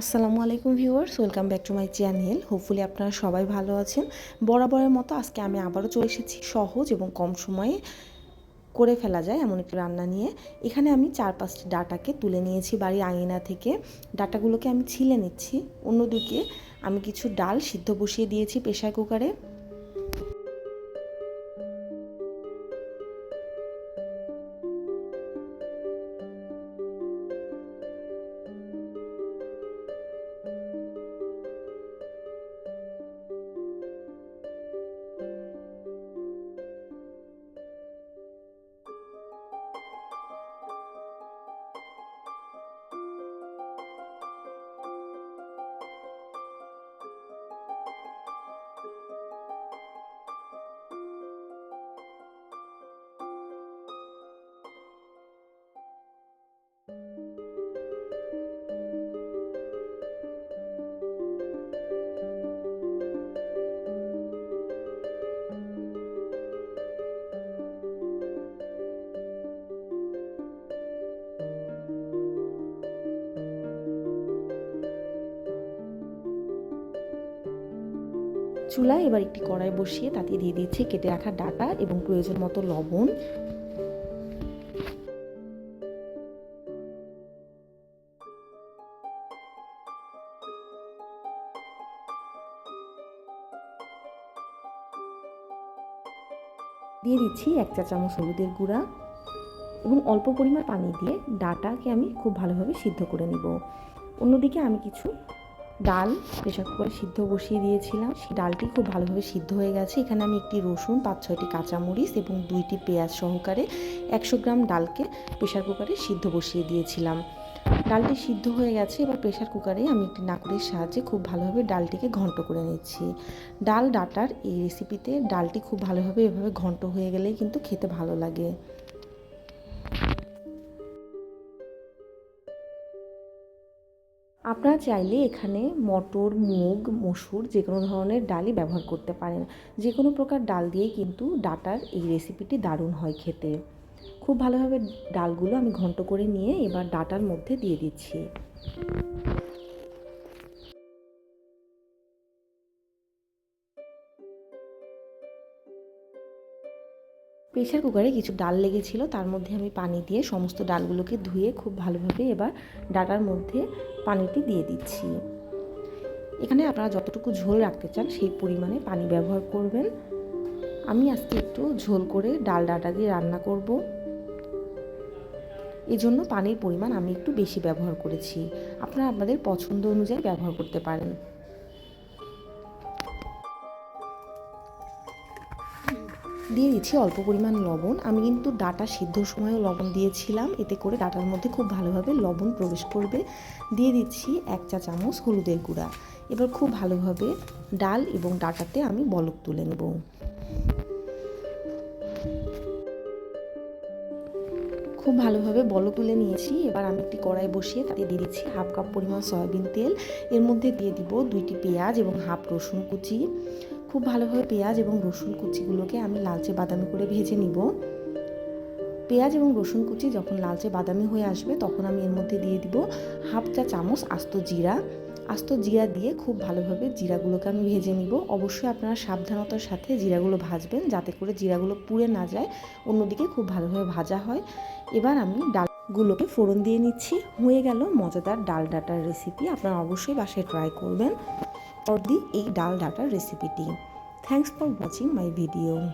আসসালামু আলাইকুম viewers, welcome back to my channel. Hopefully আপনারা সবাই ভালো আছেন। বরাবরের মতো আজকে আমি আবারও চলে এসেছি সহজ এবং কম সময়ে করে ফেলা যায় এমন একটি রান্না নিয়ে। এখানে আমি চার পাঁচটি ডাটাকে তুলে নিয়েছি বাড়ির আঙিনা থেকে। ডাটাগুলোকে আমি ছিলে নিচ্ছি। অন্যদিকে আমি কিছু ডাল সিদ্ধ বসিয়ে দিয়েছি প্রেশার কুকারে। চুলায় এবার একটি কড়াই বসিয়ে তাতে দিয়ে দিচ্ছি কেটে রাখা ডাটা এবং প্রয়োজন মতো লবণ। দিয়ে দিচ্ছি এক চা চামচ হলুদের গুঁড়া এবং অল্প পরিমাণ পানি দিয়ে ডাটাকে আমি খুব ভালোভাবে সিদ্ধ করে নিব। অন্যদিকে আমি কিছু ডাল প্রেশার কুকারে সিদ্ধ বসিয়ে দিয়েছিলাম। সেই ডালটি খুব ভালোভাবে সিদ্ধ হয়ে গেছে। এখানে আমি একটি রসুন, পাঁচ, ছয়টি কাঁচামরিচ এবং দুইটি পেঁয়াজ সহকারে একশো গ্রাম ডালকে প্রেশার কুকারে সিদ্ধ বসিয়ে দিয়েছিলাম। ডালটি সিদ্ধ হয়ে গেছে। এবার প্রেশার কুকারে আমি একটি নাকুরের সাহায্যে খুব ভালোভাবে ডালটিকে ঘন্ট করে নিচ্ছি। ডাল ডাটার এই রেসিপিতে ডালটি খুব ভালোভাবে এভাবে ঘন্ট হয়ে গেলেই কিন্তু খেতে ভালো লাগে। আপনারা চাইলে এখানে মটর, মুগ, মসুর যে কোনো ধরনের ডালই ব্যবহার করতে পারেন। যে কোনো প্রকার ডাল দিয়েই কিন্তু ডাটার এই রেসিপিটি দারুণ হয় খেতে। খুব ভালোভাবে ডালগুলো আমি ঘন্ট করে নিয়ে এবার ডাটার মধ্যে দিয়ে দিচ্ছি। প্রেশার কুকারে কিছু ডাল লেগেছিল, তার মধ্যে আমি পানি দিয়ে সমস্ত ডালগুলোকে ধুয়ে খুব ভালোভাবে এবার ডাটার মধ্যে পানিটি দিয়ে দিচ্ছি। এখানে আপনারা যতটুকু ঝোল রাখতে চান সেই পরিমাণে পানি ব্যবহার করবেন। আমি আজকে একটু ঝোল করে ডাল ডাটা দিয়ে রান্না করব। এই জন্য পানির পরিমাণ আমি একটু বেশি ব্যবহার করেছি। আপনারা আপনাদের পছন্দ অনুযায়ী ব্যবহার করতে পারেন। দিয়ে দিচ্ছি অল্প পরিমাণ লবণ। আমি কিন্তু ডাটা সিদ্ধর সময়ও লবণ দিয়েছিলাম। এতে করে ডাটার মধ্যে খুব ভালোভাবে লবণ প্রবেশ করবে। দিয়ে দিচ্ছি এক চা চামচ হলুদের গুঁড়া। এবার খুব ভালোভাবে ডাল এবং ডাটাতে আমি বলক তুলে নেব। খুব ভালোভাবে বল তুলে নিয়েছি। এবার আমি একটি কড়াই বসিয়ে তাতে দিয়ে দিচ্ছি হাফ কাপ পরিমাণ সয়াবিন তেল। এর মধ্যে দিয়ে দিব দুইটি পেঁয়াজ এবং হাফ রসুন কুচি। খুব ভালোভাবে পেঁয়াজ এবং রসুন কুচিগুলোকে আমি লালচে বাদামি করে ভেজে নিব। পেঁয়াজ এবং রসুন কুচি যখন লালচে বাদামি হয়ে আসবে, তখন আমি এর মধ্যে দিয়ে দিব হাফ চা চামচ আস্ত জিরা। আস্ত জিরা দিয়ে খুব ভালোভাবে জিরাগুলোকে আমি ভেজে নিব। অবশ্যই আপনারা সাবধানতার সাথে জিরাগুলো ভাজবেন যাতে করে জিরাগুলো পুড়ে না যায়, অন্যদিকে খুব ভালোভাবে ভাজা হয়। এবার আমি ডালগুলোকে ফোড়ন দিয়ে নিচ্ছি। হয়ে গেল মজাদার ডাল ডাটার রেসিপি আপনারা অবশ্যই বাসায় ট্রাই করবেন। or the egg dal data recipe team. Thanks for watching my video.